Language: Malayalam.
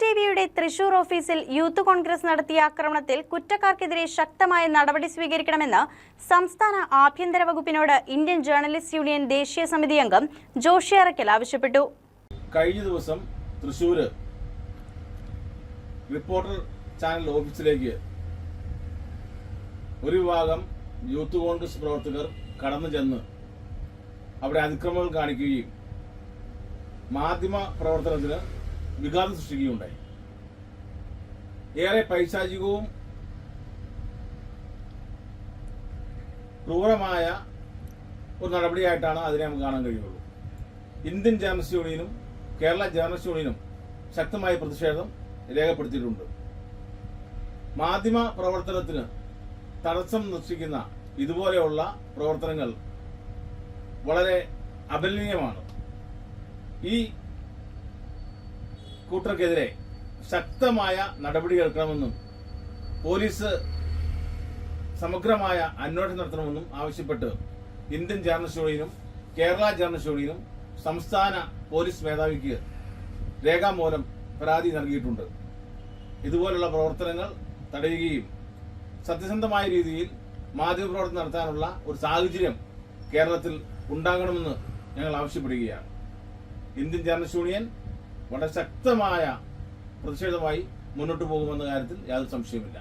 ടി വിയുടെ തൃശൂർ ഓഫീസിൽ യൂത്ത് കോൺഗ്രസ് നടത്തിയ ആക്രമണത്തിൽ കുറ്റക്കാർക്കെതിരെ ശക്തമായ നടപടി സ്വീകരിക്കണമെന്ന് സംസ്ഥാന ആഭ്യന്തര വകുപ്പിനോട് ഇന്ത്യൻ ജേർണലിസ്റ്റ് യൂണിയൻ ദേശീയ സമിതി അംഗം ജോഷി അറക്കൽ ആവശ്യപ്പെട്ടു. കഴിഞ്ഞ ദിവസം തൃശൂർ റിപ്പോർട്ടർ ചാനൽ ഓഫീസിലേക്ക് ഒരു വിഭാഗം യൂത്ത് കോൺഗ്രസ് പ്രവർത്തകർ കടന്നു ചെന്ന് അവിടെ അതിക്രമങ്ങൾ കാണിക്കുകയും മാധ്യമ പ്രവർത്തനത്തിന് വിഘാതം സൃഷ്ടിക്കുകയുണ്ടായി. ഏറെ പൈശാചികവും ക്രൂരമായ ഒരു നടപടിയായിട്ടാണ് അതിനെ നമുക്ക് കാണാൻ കഴിയുള്ളൂ. ഇന്ത്യൻ ജേർണലിസ്റ്റ് യൂണിയനും കേരള ജേർണലിസ്റ്റ് യൂണിയനും ശക്തമായ പ്രതിഷേധം രേഖപ്പെടുത്തിയിട്ടുണ്ട്. മാധ്യമ പ്രവർത്തനത്തിന് തടസ്സം സൃഷ്ടിക്കുന്ന ഇതുപോലെയുള്ള പ്രവർത്തനങ്ങൾ വളരെ അപലനീയമാണ് ഈ കൂട്ടർക്കെതിരെ ശക്തമായ നടപടിയെടുക്കണമെന്നും പോലീസ് സമഗ്രമായ അന്വേഷണം നടത്തണമെന്നും ആവശ്യപ്പെട്ട് ഇന്ത്യൻ ജേർണലിസ്റ്റ് യൂണിയനും കേരള ജേർണലിസ്റ്റ് യൂണിയനും സംസ്ഥാന പോലീസ് മേധാവിക്ക് രേഖാമൂലം പരാതി നൽകിയിട്ടുണ്ട്. ഇതുപോലുള്ള പ്രവർത്തനങ്ങൾ തടയുകയും സത്യസന്ധമായ രീതിയിൽ മാധ്യമപ്രവർത്തനം നടത്താനുള്ള ഒരു സാഹചര്യം കേരളത്തിൽ ഉണ്ടാകണമെന്ന് ഞങ്ങൾ ആവശ്യപ്പെടുകയാണ്. ഇന്ത്യൻ ജേർണലിസ്റ്റ് യൂണിയൻ വളരെ ശക്തമായ പ്രതിഷേധമായി മുന്നോട്ട് പോകുമെന്ന കാര്യത്തിൽ യാതൊരു സംശയവുമില്ല.